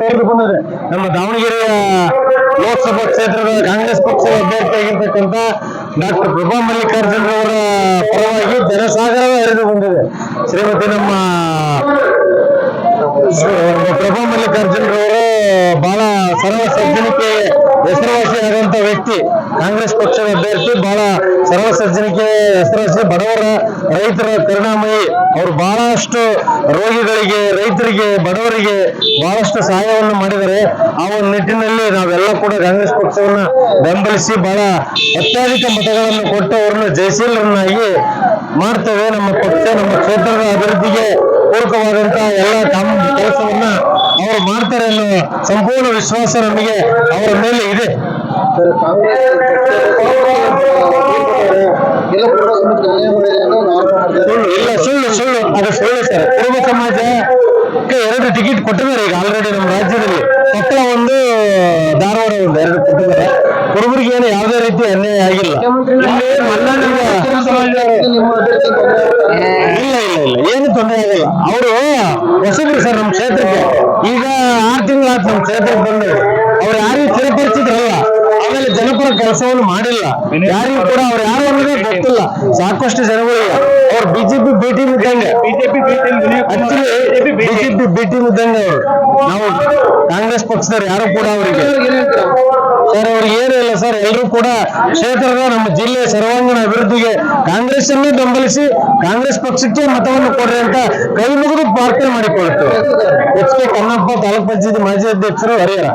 ತೆರೆದು ಬಂದಿದೆ. ನಮ್ಮ ದಾವಣಗೆರೆಯ ಲೋಕಸಭಾ ಕ್ಷೇತ್ರದ ಕಾಂಗ್ರೆಸ್ ಪಕ್ಷದ ಅಭ್ಯರ್ಥಿಯಾಗಿರ್ತಕ್ಕಂಥ ಡಾಕ್ಟರ್ ಪ್ರಭಾ ಮಲ್ಲಿಕಾರ್ಜುನ್ ಅವರ ಪರವಾಗಿ ಜನಸಾಗರ ಹರಿದು ಬಂದಿದೆ. ಶ್ರೀಮತಿ ನಮ್ಮ ಪ್ರಭಾ ಮಲ್ಲಿಕಾರ್ಜುನ್ ರವರು ಬಹಳ ಸರ್ವ ಸಜ್ಜನಿಕೆ ಹೆಸರುವಾಸಿಯಾದಂತ ವ್ಯಕ್ತಿ ಕಾಂಗ್ರೆಸ್ ಪಕ್ಷದ ಅಭ್ಯರ್ಥಿ, ಬಹಳ ಸರ್ವ ಸಜ್ಜನಿಕೆ ಹೆಸರುವಾಸಿ, ಬಡವರ ರೈತರ ಕರುಣಾಮಯಿ. ಅವರು ಬಹಳಷ್ಟು ರೋಗಿಗಳಿಗೆ, ರೈತರಿಗೆ, ಬಡವರಿಗೆ ಬಹಳಷ್ಟು ಸಹಾಯವನ್ನು ಮಾಡಿದರೆ ಆ ಒಂದು ನಿಟ್ಟಿನಲ್ಲಿ ನಾವೆಲ್ಲ ಕೂಡ ಕಾಂಗ್ರೆಸ್ ಪಕ್ಷವನ್ನ ಬೆಂಬಲಿಸಿ ಬಹಳ ಅತ್ಯಧಿಕ ಮತಗಳನ್ನು ಕೊಟ್ಟು ಅವರನ್ನು ಜಯಶೀಲರನ್ನಾಗಿ ಮಾಡ್ತೇವೆ. ನಮ್ಮ ಪಕ್ಷ, ನಮ್ಮ ಕ್ಷೇತ್ರದ ಅಭಿವೃದ್ಧಿಗೆ ಪೂರಕವಾದಂತಹ ಎಲ್ಲ ಕಾಮ ಸಂಪೂರ್ಣ ವಿಶ್ವಾಸ ನಮಗೆ ಅವರ ಮೇಲೆ ಇದೆ ಸರ್ ಕಾಂಗ್ರೆಸ್ ಎಲ್ಲ ಕುರುಬ ಸಮಾಜಕ್ಕೆ ಅನ್ಯಾಯ ಮಾಡಿದೆ ಅಂತ ಒಂದು ಆರೋಪ ಮಾಡ್ತಾರೆ ಸುಳ್ಳು ಇಲ್ಲ ಸುಳ್ಳು ಸುಳ್ಳು ಅದು ಸುಳ್ಳು ಸರ್ ಕುರುಬ ಸಮಾಜಕ್ಕೆ ಎರಡು ಟಿಕೆಟ್ ಕೊಟ್ಟಿದ್ದಾರೆ ಈಗ ಆಲ್ರೆಡಿ ನಮ್ಮ ರಾಜ್ಯದಲ್ಲಿ ಕೊಪ್ಪಳ ಒಂದು ಧಾರವಾಡ ಒಂದು ಎರಡು ಕೊಟ್ಟಿದ್ದಾರೆ ಕುರುಬರಿಗೆ ಏನು ಯಾವುದೇ ರೀತಿ ಅನ್ಯಾಯ ಆಗಿಲ್ಲ ಇಲ್ಲಿ ತೊಂದರೆ ಆಗಿಲ್ಲ ಅವರು ಹೊಸಬ್ರು ಸರ್ ನಮ್ಮ ಕ್ಷೇತ್ರಕ್ಕೆ. ಈಗ ಆರು ತಿಂಗಳಾಯ್ತು ನಮ್ಮ ಕ್ಷೇತ್ರಕ್ಕೆ ಬಂದು. ಅವ್ರು ಯಾರಿಗೂ ಚಿರಪರಿಚಿತರಲ್ಲ ಆಮೇಲೆ ಜನಪರ ಕೆಲಸವನ್ನು ಮಾಡಿಲ್ಲ. ಯಾರಿಗೂ ಕೂಡ ಅವ್ರು ಯಾರು ಅನ್ನೋದೇ ಗೊತ್ತಿಲ್ಲ. ಸಾಕಷ್ಟು ಜನಗಳು ಅವ್ರು ಬಿಜೆಪಿ ಭೇಟಿ ಇದ್ದಂಗೆ ಬಿಜೆಪಿ ಬಿಜೆಪಿ ಟೀಮ್ ಇದ್ದಂಗೆ ಅವರು. ನಾವು ಕಾಂಗ್ರೆಸ್ ಪಕ್ಷದವ್ರು ಯಾರು ಕೂಡ ಅವರಿಗೆ. ಸರ್, ಅವ್ರಿಗೆ ಏನಿಲ್ಲ ಸರ್. ಎಲ್ಲರೂ ಕೂಡ ಕ್ಷೇತ್ರದ ನಮ್ಮ ಜಿಲ್ಲೆ ಸರ್ವಾಂಗೀಣ ಅಭಿವೃದ್ಧಿಗೆ ಕಾಂಗ್ರೆಸ್ ಅನ್ನೇ ಬೆಂಬಲಿಸಿ ಕಾಂಗ್ರೆಸ್ ಪಕ್ಷಕ್ಕೆ ಮತವನ್ನು ಕೊಡ್ರಿ ಅಂತ ಕೈ ಮುಗಿದು ಪ್ರಾರ್ಥನೆ ಮಾಡಿಕೊಳ್ಳುತ್ತೇವೆ ಎಚ್ ಕೆ ಕನ್ನಪ್ಪ ತಾಲೂಕ್ ಪಂಚಾಯತ್ ಮಾಜಿ ಅಧ್ಯಕ್ಷರು ಹರಿಹರ.